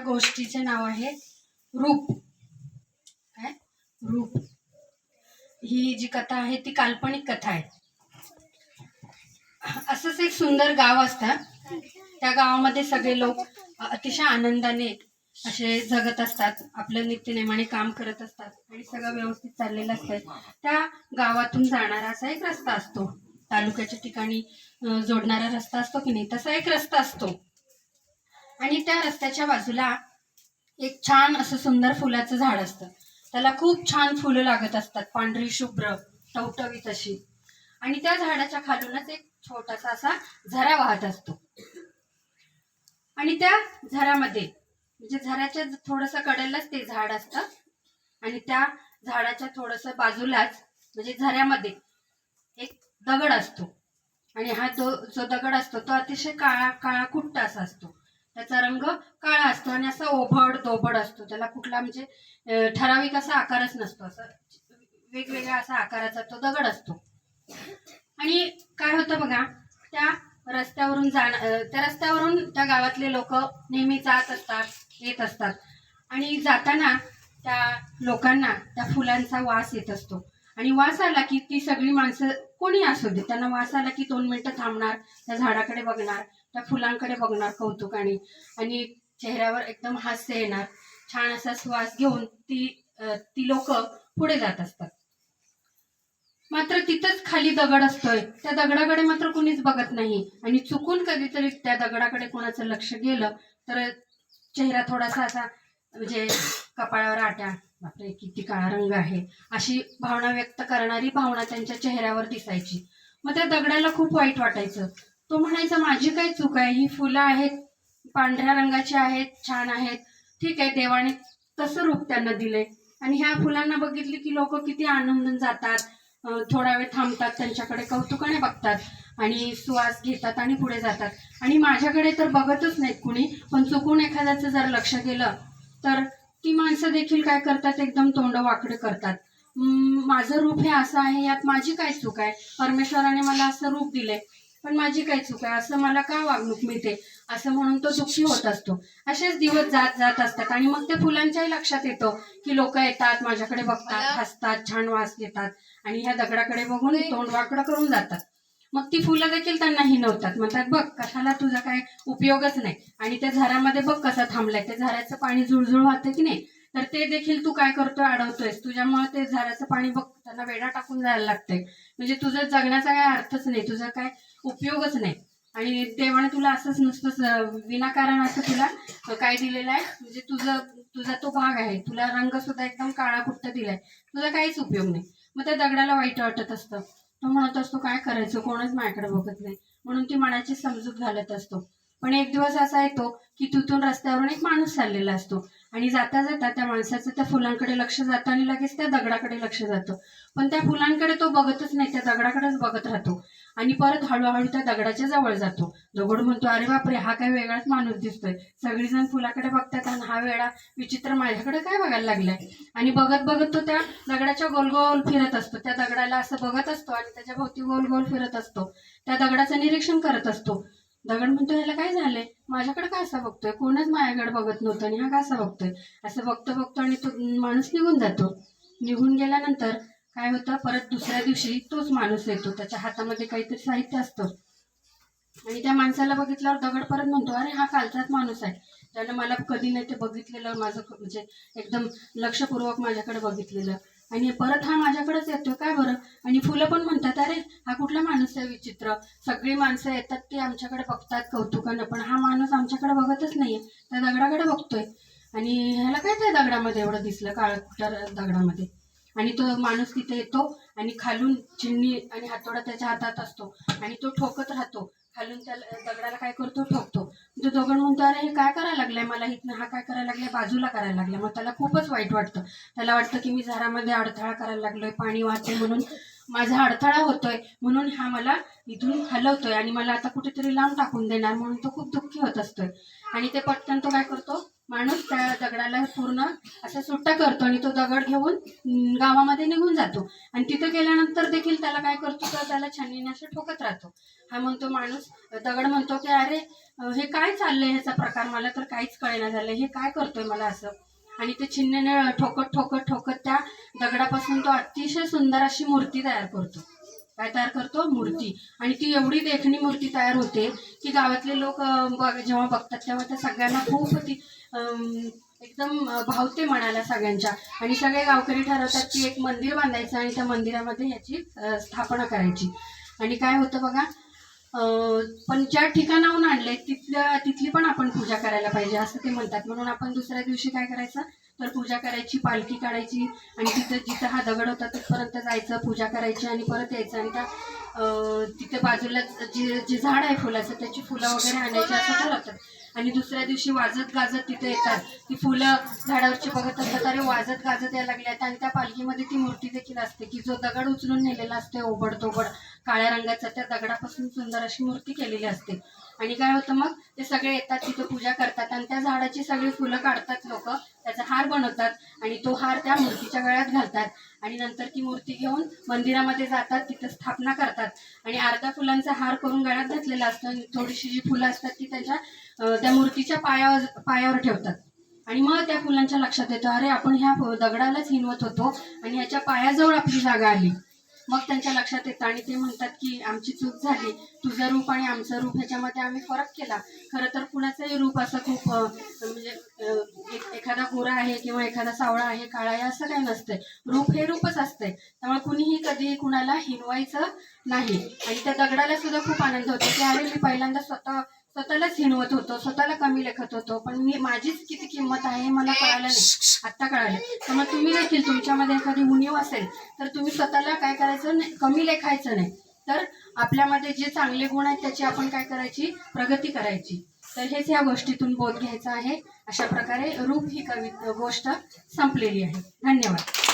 त्या गोष्टीचे नाव आहे रूप. काय? रूप. ही जी कथा आहे ती काल्पनिक कथा आहे. असंच एक सुंदर गाव असतं. त्या गावामध्ये सगळे लोक अतिशय आनंदाने असे जगत असतात. आपलं नित्यनेमाने काम करत असतात आणि सगळं व्यवस्थित चाललेलं असतं. त्या गावातून जाणारा असा एक रस्ता असतो. तालुक्याच्या ठिकाणी जोडणारा रस्ता असतो की नाही तसा एक रस्ता असतो. आणि त्या रस्त्याच्या बाजूला एक छान असं सुंदर फुलाचं झाड असतं. त्याला खूप छान फुलं लागत असतात पांढरी शुभ्र टवटवीत अशी आणि त्या झाडाच्या खालूनच एक छोटासा असा झरा वाहत असतो. आणि त्या झऱ्यामध्ये म्हणजे झऱ्याच्या थोडस कडेलाच ते झाड असतं. आणि त्या झाडाच्या थोडस बाजूलाच म्हणजे झऱ्यामध्ये एक दगड असतो. आणि हा जो जो दगड असतो तो अतिशय काळा काळा कुट्ट असा असतो. त्याचा रंग काळा असतो आणि असा ओभड दोबड असतो. त्याला कुठला म्हणजे ठराविक असा आकारच नसतो. असा वेगवेगळ्या असा आकाराचा तो दगड असतो. आणि काय होतं बघा त्या रस्त्यावरून जाण त्या रस्त्यावरून त्या गावातले लोक नेहमी जात असतात येत असतात. आणि जाताना त्या लोकांना त्या फुलांचा वास येत असतो. आणि वास आला की ती सगळी माणसं कोणी असू दे. त्यांना वास आला की दोन मिनिटं थांबणार त्या झाडाकडे बघणार. त्या फुलांकडे बघणार कौतुकाने आणि चेहऱ्यावर एकदम हास्य येणार. छान असा श्वास घेऊन ती ती लोक पुढे जात असतात. मात्र तिथंच खाली दगड असतोय. त्या दगडाकडे मात्र कुणीच बघत नाही. आणि चुकून कधीतरी त्या दगडाकडे कोणाचं लक्ष गेलं तर चेहरा थोडासा असा म्हणजे कपाळावर आट्या बापरे किती काळा रंग आहे. अशी भावना व्यक्त करणारी भावना त्यांच्या चेहऱ्यावर दिसायची. मग त्या दगडाला खूप वाईट वाटायचं. तो म्हणायचा माझी काय चूक आहे? ही फुलं आहेत पांढऱ्या रंगाची आहेत छान आहेत. ठीक आहे देवाने तसं रूप त्यांना दिलंय. आणि ह्या फुलांना बघितली की लोक किती आनंदून जातात. थोडा वेळ थांबतात त्यांच्याकडे कौतुकाने बघतात आणि सुवास घेतात आणि पुढे जातात. आणि माझ्याकडे तर बघतच नाहीत कुणी पण चुकून एखाद्याचं जर लक्ष गेलं तर ती माणसं देखील काय करतात? एकदम तोंड वाकडे करतात. माझं रूप हे असं आहे यात माझी काय चूक आहे? परमेश्वराने मला असं रूप दिलंय. पण माझी काय चूक आहे. असं मला का वागणूक मिळते? असं म्हणून तो दुःखी होत असतो. असेच दिवस जात जात असतात आणि मग ते फुलांच्याही लक्षात येतो की लोक येतात माझ्याकडे बघतात हसतात छान वास घेतात आणि ह्या दगडाकडे बघून तोंड वाकडं करून जातात. मग ती फुलं देखील त्यांना हिनवतात. म्हणतात बघ कशाला तुझा काय उपयोगच नाही. आणि त्या झाडामध्ये बघ कसं थांबलंय. त्या झाडाचं पाणी जुळजुळ वाहतं की नाही? तर ते देखील तू काय करतोय? अडवतोयस तुझ्यामुळे ते झाडाचं पाणी बघ त्यांना वेडा टाकून जायला लागतंय. म्हणजे तुझं जगण्याचा काय अर्थच नाही. तुझा काय उपयोगच नाही. आणि देवाने तुला असंच नुसतं विनाकारण असं तुला काय दिलेलं आहे? म्हणजे तुझं तुझा तो भाग आहे. तुला रंग सुद्धा एकदम काळा कुठं दिलाय? तुझा काहीच उपयोग नाही. मग त्या दगडाला वाईट वाटत असतं. तो म्हणत असतो काय करायचं? कोणच माझ्याकडे बघत नाही. म्हणून ती मनाची समजूत घालत असतो. पण एक दिवस असा येतो की तिथून रस्त्यावरून एक माणूस चाललेला असतो. आणि जाता जाता त्या माणसाचं त्या फुलांकडे लक्ष जातं आणि लगेच त्या दगडाकडे लक्ष जातं. पण त्या फुलांकडे तो बघतच नाही त्या दगडाकडेच बघत राहतो. आणि परत हळूहळू त्या दगडाच्या जवळ जातो. दगड म्हणतो अरे बापरे हा काय वेगळाच माणूस दिसतोय. सगळीजण फुलाकडे बघतात आणि हा वेळा विचित्र माझ्याकडे काय बघायला लागलाय? आणि बघत बघत तो त्या दगडाच्या गोल गोल फिरत असतो. त्या दगडाला असं बघत असतो आणि त्याच्या भोवती गोल गोल फिरत असतो. त्या दगडाचं निरीक्षण करत असतो. दगड म्हणतो ह्याला काय झालंय? माझ्याकडे का असं बघतोय? कोणच माझ्याकडे बघत नव्हतं आणि हा का असा बघतोय? असं बघतो बघतो आणि तो माणूस निघून जातो. निघून गेल्यानंतर काय होतं? परत दुसऱ्या दिवशी तोच माणूस येतो. त्याच्या हातामध्ये काहीतरी साहित्य असतं. आणि त्या माणसाला बघितल्यावर दगड परत म्हणतो अरे हा कालचाच माणूस आहे. त्यानं मला कधी नाही ते बघितलेलं. माझं म्हणजे एकदम लक्षपूर्वक माझ्याकडे बघितलेलं. आणि परत हा माझ्याकडेच येतोय. काय बरं? आणि फुलं पण म्हणतात अरे हा कुठला माणूस आहे विचित्र? सगळी माणसं येतात ते आमच्याकडे बघतात कौतुकानं पण हा माणूस आमच्याकडे बघतच नाहीये. त्या दगडाकडे बघतोय. आणि ह्याला काय त्या दगडामध्ये एवढं दिसलं? काळ दगडामध्ये? आणि तो माणूस तिथे येतो आणि खालून चिमणी आणि हातोडा त्याच्या हातात असतो आणि तो ठोकत राहतो. खालून त्या दगडाला काय करतो? ठोकतो. तो दोघं म्हणतो अरे हे काय करायला लागलंय? मला इथनं हा काय करायला लागलाय? बाजूला करायला लागलाय. मग त्याला खूपच वाईट वाटतं. त्याला वाटतं की मी झाडामध्ये अडथळा करायला लागलोय पाणी वाहते म्हणून. माझा अडथळा होतोय म्हणून हा मला इथून हलवतोय आणि मला आता कुठेतरी लांब टाकून देणार म्हणून तो खूप दुःखी होत असतोय. आणि ते पटकन तो काय करतो माणूस त्या दगडाला पूर्ण असा सुट्टा करतो आणि तो दगड घेऊन गावामध्ये निघून जातो. आणि तिथं गेल्यानंतर देखील त्याला काय करतो तर त्याला छानीने असं ठोकत राहतो. हा म्हणतो माणूस दगड म्हणतो की अरे हे काय चाललंय ह्याचा प्रकार? मला तर काहीच कळेना झालं हे काय करतोय मला असं? आणि ते चिन्हने ठोकत ठोकत ठोकत त्या दगडापासून तो अतिशय सुंदर अशी मूर्ती तयार करतो. काय तयार करतो? मूर्ती. आणि ती एवढी देखणी मूर्ती तयार होते की गावातले लोक जेव्हा बघतात तेव्हा त्या सगळ्यांना खूप ती एकदम भावते म्हणायला सगळ्यांच्या. आणि सगळे गावकरी ठरवतात की एक मंदिर बांधायचं आणि त्या मंदिरामध्ये याची स्थापना करायची. आणि काय होतं बघा पण ज्या ठिकाणाहून आणले तिथल्या तिथली पण आपण पूजा करायला पाहिजे असं ते म्हणतात. म्हणून आपण दुसऱ्या दिवशी काय करायचं? तर पूजा करायची पालखी काढायची आणि तिथं जिथं हा दगड होता तिथपर्यंत जायचं पूजा करायची आणि परत यायचं. आणि त्या तिथे बाजूला जे जे झाड आहे फुलाचं त्याची फुलं वगैरे आणायची असं ठरवतात. आणि दुसऱ्या दिवशी वाजत गाजत तिथे येतात. ती फुलं झाडावरची बघत असतात. अरे वाजत गाजत यायला लागल्यात आणि त्या पालखीमध्ये ती मूर्ती देखील असते की जो दगड उचलून नेलेला असते ओबड तोबड काळ्या रंगाचा त्या दगडापासून सुंदर अशी मूर्ती केलेली असते. आणि काय होतं मग? ते सगळे येतात तिथे पूजा करतात आणि त्या झाडाची सगळी फुलं काढतात लोक. त्याचा हार बनवतात आणि तो हार त्या मूर्तीच्या गळ्यात घालतात. आणि नंतर ती मूर्ती घेऊन मंदिरामध्ये जातात तिथं स्थापना करतात. आणि अर्धा फुलांचा हार करून गळ्यात घातलेला असतो. आणि थोडीशी जी फुलं असतात ती त्यांच्या त्या मूर्तीच्या पायावर पायावर ठेवतात. आणि मग त्या फुलांच्या लक्षात येतं अरे आपण ह्या दगडालाच हिनवत होतो आणि ह्याच्या पायाजवळ आपली जागा आली. मग त्यांच्या लक्षात येतं आणि ते म्हणतात की आमची चूक झाली. तुझं रूप आणि आमचं रूप ह्याच्यामध्ये आम्ही फरक केला. खरं तर कुणाचंही रूप असं खूप म्हणजे एखादा गोरा आहे किंवा एखादा सावळा आहे काळा आहे असं काही नसतंय. रूप हे रूपच असतंय. त्यामुळे कुणीही कधी कुणाला हिनवायचं नाही. आणि त्या दगडाला सुद्धा खूप आनंद होतो. की अरे मी पहिल्यांदा स्वतः स्वतःलाच हिनवत होतो स्वतःला कमी लेखत होतो पण मी माझीच किती किंमत आहे हे मला कळालं नाही. आत्ता कळालं. त्यामुळे तुम्ही देखील तुमच्यामध्ये एखादी उणीव असेल तर तुम्ही स्वतःला काय करायचं नाही कमी लेखायचं नाही. तर आपल्यामध्ये जे चांगले गुण आहेत त्याची आपण काय करायची? प्रगती करायची. तर हेच या गोष्टीतून बोध घ्यायचा आहे. अशा प्रकारे रूप ही कवी गोष्ट संपलेली आहे. धन्यवाद.